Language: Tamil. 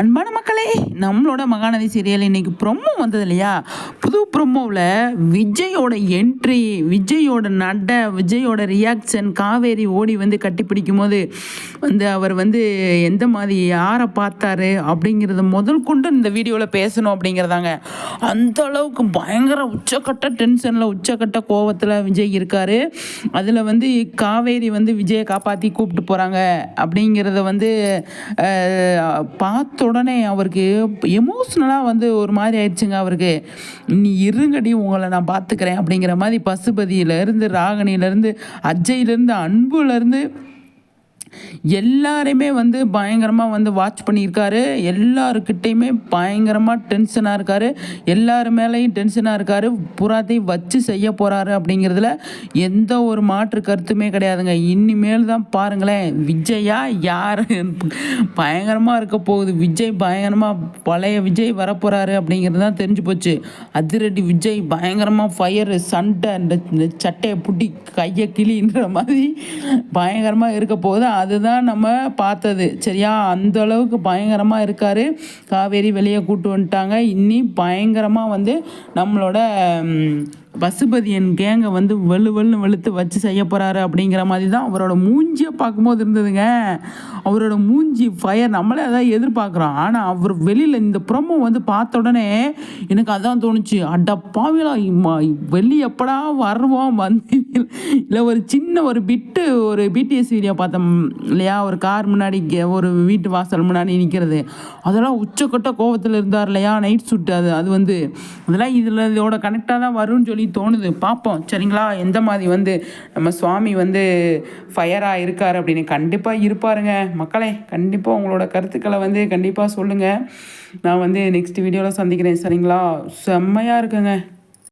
அன்பான மக்களே நம்மளோட மகாநதி சீரியல் இன்னைக்கு ப்ரொமோ வந்தது இல்லையா? புது ப்ரொமோவில் விஜயோட என்ட்ரி விஜயோட நட விஜயோட ரியாக்ஷன் காவேரி ஓடி வந்து கட்டி பிடிக்கும் போது வந்து அவர் வந்து எந்த மாதிரி யாரை பார்த்தாரு அப்படிங்கிறத முதல் கொண்டு இந்த வீடியோவில் பேசணும் அப்படிங்கிறதாங்க. அந்த அளவுக்கு பயங்கர உச்சக்கட்ட டென்ஷனில் உச்சக்கட்ட கோவத்தில் விஜய் இருக்காரு. அதில் வந்து காவேரி வந்து விஜயை காப்பாற்றி கூப்பிட்டு போகிறாங்க அப்படிங்கிறத வந்து அஹ், உடனே அவருக்கு எமோஷ்னலாக வந்து ஒரு மாதிரி ஆயிடுச்சுங்க அவருக்கு. நீ இருங்கடி உங்களை நான் பார்த்துக்கிறேன் அப்படிங்கிற மாதிரி பசுபதியிலேருந்து ராகணியிலேருந்து அஜயிலேருந்து அன்புலேருந்து எல்லாரையுமே வந்து பயங்கரமாக வந்து வாட்ச் பண்ணியிருக்காரு. எல்லாருக்கிட்டேயுமே பயங்கரமாக டென்ஷனாக இருக்காரு. எல்லார் மேலேயும் டென்ஷனாக இருக்காரு. புறாத்தையும் வச்சு செய்ய போகிறாரு அப்படிங்கிறதுல எந்த ஒரு மாற்று கருத்துமே கிடையாதுங்க. இனிமேல் தான் பாருங்களேன். விஜயா யார்? பயங்கரமாக இருக்க போகுது. விஜய் பயங்கரமாக பழைய விஜய் வரப்போகிறாரு அப்படிங்கிறது தான் தெரிஞ்சு போச்சு. அதிரடி விஜய் பயங்கரமாக ஃபயரு சண்டை இந்த சட்டையை புட்டி கையை கிளின்ற மாதிரி பயங்கரமாக இருக்க போகுது. அதுதான் நம்ம பார்த்தது. சரியா? அந்த அளவுக்கு பயங்கரமாக இருக்கார். காவேரி வெளியே கூட்டு வந்துட்டாங்க. இன்னி பயங்கரமாக வந்து நம்மளோட பசுபதி பசுபதியன் கேங்கை வந்து வெள்ளு வெள்ளு வெளுத்து வச்சு செய்ய போகிறாரு அப்படிங்கிற மாதிரி தான் அவரோட மூஞ்சியை பார்க்கும்போது இருந்ததுங்க. அவரோட மூஞ்சி ஃபயர் நம்மளே அதான் எதிர்பார்க்குறோம். ஆனால் அவர் வெளியில் இந்த ப்ரொமோ வந்து பார்த்த உடனே எனக்கு அதான் தோணுச்சு. அடப்பாவிலா பாவிலா வெளி எப்படா வருவோம் வந்து இல்லை ஒரு சின்ன ஒரு பிட்டு ஒரு பிடிஎஸ் வீடியோ பார்த்தோம் இல்லையா? ஒரு கார் முன்னாடி ஒரு வீட்டு வாசல் முன்னாடி நிற்கிறது அதெல்லாம் உச்சக்கட்ட கோவத்தில் இருந்தார் இல்லையா? நைட் சுட்டு அது அது வந்து. அதெல்லாம் இதில் இதோட கனெக்டாக தான் வரும்னு சொல்லி சொல்லி தோணுது. பார்ப்போம் சரிங்களா? எந்த மாதிரி வந்து நம்ம சுவாமி வந்து ஃபயராக இருக்கார் அப்படின்னு கண்டிப்பாக இருப்பாருங்க. மக்களே கண்டிப்பாக உங்களோட கருத்துக்களை வந்து கண்டிப்பாக சொல்லுங்கள் நான் வந்து நெக்ஸ்ட் வீடியோவில் சந்திக்கிறேன். சரிங்களா? செம்மையாக இருக்குங்க.